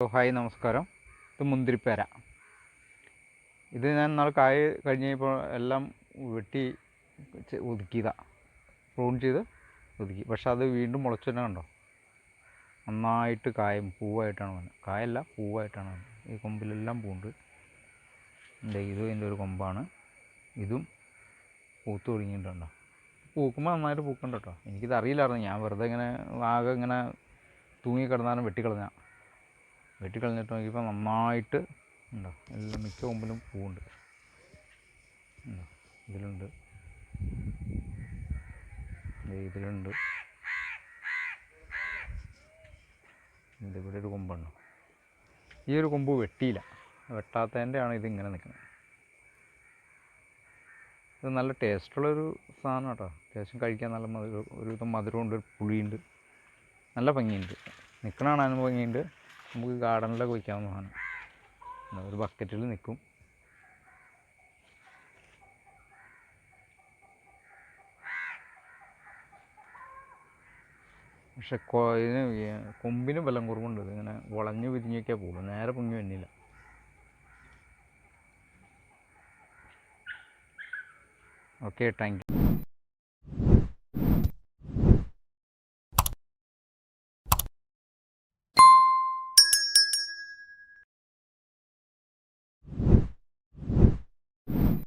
Hello hi നമസ്കാരം. ഇത് മുന്തിരിപ്പേര. ഇത് ഞാൻ നാളെ കായ കഴിഞ്ഞപ്പോൾ എല്ലാം വെട്ടി ഒതുക്കിയതാണ് പ്രൂൺ ചെയ്ത് ഒതുക്കി. പക്ഷെ അത് വീണ്ടും മുളച്ചു തന്നെ കണ്ടോ? നന്നായിട്ട് കായും പൂവായിട്ടാണ് വന്നത് കായല്ല പൂവായിട്ടാണ് വന്നത് ഈ കൊമ്പിലെല്ലാം പൂണ്ട്. എന്റെ ഇത് ഇതിന്റെ ഒരു കൊമ്പാണ്. ഇതും പൂത്ത് തുടങ്ങിയിട്ടുണ്ടോ പൂക്കുമ്പോൾ നന്നായിട്ട് പൂക്കുന്നുണ്ട് കേട്ടോ എനിക്കിത് അറിയില്ലായിരുന്നു ഞാൻ വെറുതെ ഇങ്ങനെ ആകെ ഇങ്ങനെ തൂങ്ങി കിടന്നാലും വെട്ടിക്കളഞ്ഞ വെട്ടിക്കളഞ്ഞിട്ട് നോക്കിയപ്പോൾ നന്നായിട്ട് ഉണ്ടോ? എല്ലാം മിക്ക കൊമ്പിലും പൂവുണ്ട്. ഇതിലുണ്ട്. ദേ ഇതിലുണ്ട്. ഇതിവിടെ ഒരു കൊമ്പുണ്ട് ഈ ഒരു കൊമ്പ് വെട്ടിയില്ല. വെട്ടാത്തതിന്റെ ആണ് ഇതിങ്ങനെ നിൽക്കുന്നത്. ഇത് നല്ല ടേസ്റ്റുള്ളൊരു സാധനം കേട്ടോ. അത്യാവശ്യം കഴിക്കാൻ നല്ല മധുരം ഒരുവിധം മധുരമുണ്ട് ഒരു പുളിയുണ്ട്. നല്ല ഭംഗിയുണ്ട്. നിൽക്കണ കാണാനും ഭംഗിയുണ്ട്. നമുക്ക് ഗാർഡനിലൊക്കെ വയ്ക്കാവുന്നതാണ് ഒരു ബക്കറ്റിൽ നിൽക്കും പക്ഷെ ഇതിന് കൊമ്പിന് ബലം കുറവുണ്ട്. ഇങ്ങനെ വളഞ്ഞു വിരിഞ്ഞൊക്കെയാണ് പോകുള്ളൂ നേരെ പൊങ്ങി വന്നില്ല. Okay thank you